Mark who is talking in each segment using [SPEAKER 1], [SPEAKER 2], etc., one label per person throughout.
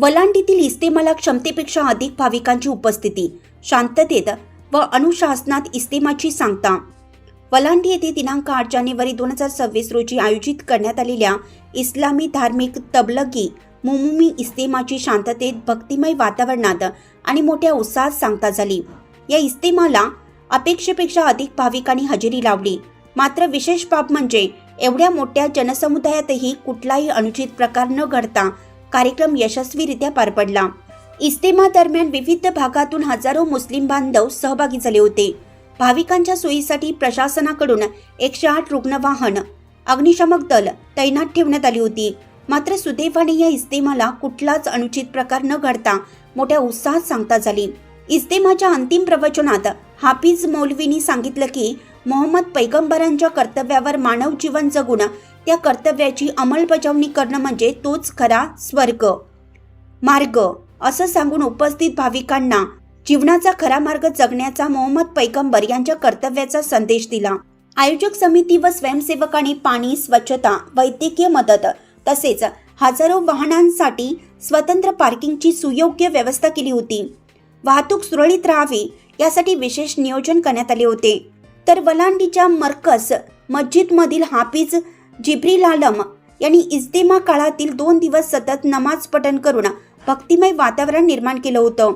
[SPEAKER 1] वलांडीतील इस्तेमाला क्षमतेपेक्षा अधिक भाविकांची उपस्थिती शांततेत व अनुशासनात इस्तेमाची सांगता. वलांडी येथे दिनांक आठ जानेवारी दोन हजार सव्वीस रोजी आयोजित करण्यात आलेल्या इस्लामी धार्मिक तबलगी मुमुमी इस्तेमाची शांततेत भक्तिमय वातावरणात आणि मोठ्या उत्साहात सांगता झाली. या इस्तेमाला अपेक्षेपेक्षा अधिक भाविकांनी हजेरी लावली. मात्र विशेष बाब म्हणजे एवढ्या मोठ्या जनसमुदायातही कुठलाही अनुचित प्रकार न घडता कार्यक्रम यशस्वीरित्या पार पडला. इस्तेमा दरम्यान विविध भागातून हजारो मुस्लिम बांधव सहभागी झाले होते. भाविकांच्या सोयीसाठी प्रशासनाकडून एकशे आठ रुग्णवाहन अग्निशामक दल तैनात ठेवण्यात आली होती. मात्र सुदैवाने या इस्तेमाला कुठलाच अनुचित प्रकार न घडता मोठ्या उत्साहात सांगता झाली. इस्तेमाच्या अंतिम प्रवचनात हाफिज मौलवीनी सांगितलं की मोहम्मद पैगंबरांच्या कर्तव्यावर मानव जीवन जगून त्या कर्तव्याची अंमलबजावणी करणं म्हणजे तोच खरा स्वर्ग. मार्ग. असं सांगून उपस्थित भाविकांना जीवनाचा खरा मार्ग जगण्याचा मोहम्मद पैगंबर यांच्या कर्तव्याचा संदेश दिला. आयोजक समिती व स्वयंसेवकांनी पाणी स्वच्छता वैद्यकीय मदत तसेच हजारो वाहनांसाठी स्वतंत्र पार्किंगची सुयोग्य व्यवस्था केली होती. वाहतूक सुरळीत राहावी यासाठी विशेष नियोजन करण्यात आले होते. तर वलांडीच्या मरकस मस्जिदमधील हाफिज जिब्रील आलम यांनी इज्तेमा काळातील दोन दिवस सतत नमाज पठण करून भक्तिमय वातावरण निर्माण केलं होतं.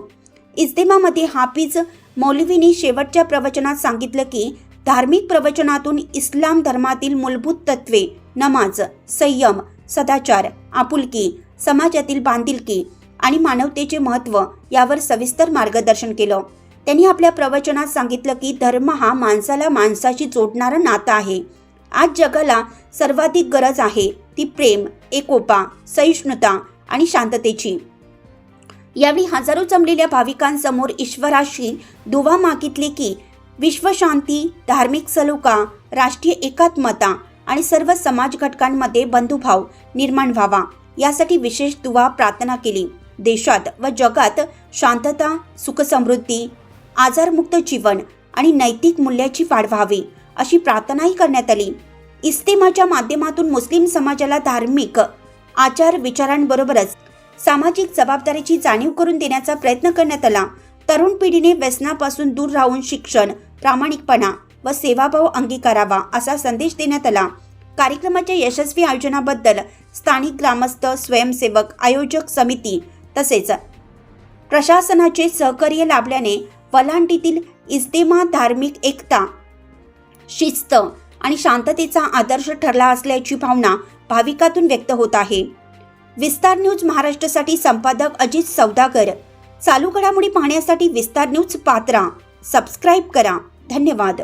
[SPEAKER 1] इज्तेमामध्ये हाफिज मौलवींनी शेवटच्या प्रवचनात सांगितलं की धार्मिक प्रवचनातून इस्लाम धर्मातील मूलभूत तत्वे नमाज संयम सदाचार आपुलकी समाजातील बांधिलकी आणि मानवतेचे महत्त्व यावर सविस्तर मार्गदर्शन केलं. त्यांनी आपल्या प्रवचनात सांगितलं की धर्म हा माणसाला माणसाशी जोडणारा नातं आहे. आज जगाला सर्वाधिक गरज आहे ती प्रेम एकोपा सहिष्णुता आणि शांततेची. यावेळी हजारो जमलेल्या भाविकांसमोर ईश्वराशी दुवा मागितले की विश्वशांती धार्मिक सलोखा राष्ट्रीय एकात्मता आणि सर्व समाज घटकांमध्ये बंधुभाव निर्माण व्हावा. यासाठी विशेष दुवा प्रार्थना केली. देशात व जगात शांतता सुखसमृद्धी आजारमुक्त जीवन आणि नैतिक मूल्याची वाढ व्हावी अशी प्रार्थनाही करण्यात आली. इस्तेमाच्या माध्यमातून मुस्लिम समाजाला धार्मिक आचार विचारांबरोबरच सामाजिक जबाबदारीची जाणीव करून देण्याचा प्रयत्न करण्यात आला. तरुण पिढीने व्यसनापासून दूर राहून शिक्षण प्रामाणिकपणा व सेवाभाव अंगीकारावा असा संदेश देण्यात आला. कार्यक्रमाच्या यशस्वी आयोजनाबद्दल स्थानिक ग्रामस्थ स्वयंसेवक आयोजक समिती तसेच प्रशासनाचे सहकार्य लाभल्याने वलांडीतील इस्तेमा धार्मिक एकता. शिस्त आणि शांततेचा आदर्श ठरला असल्याची भावना भाविकातून व्यक्त होत आहे. विस्तार न्यूज महाराष्ट्रासाठी संपादक अजित सौदागर. चालू घडामोडी पाहण्यासाठी विस्तार न्यूज पात्रा. सबस्क्राईब करा. धन्यवाद.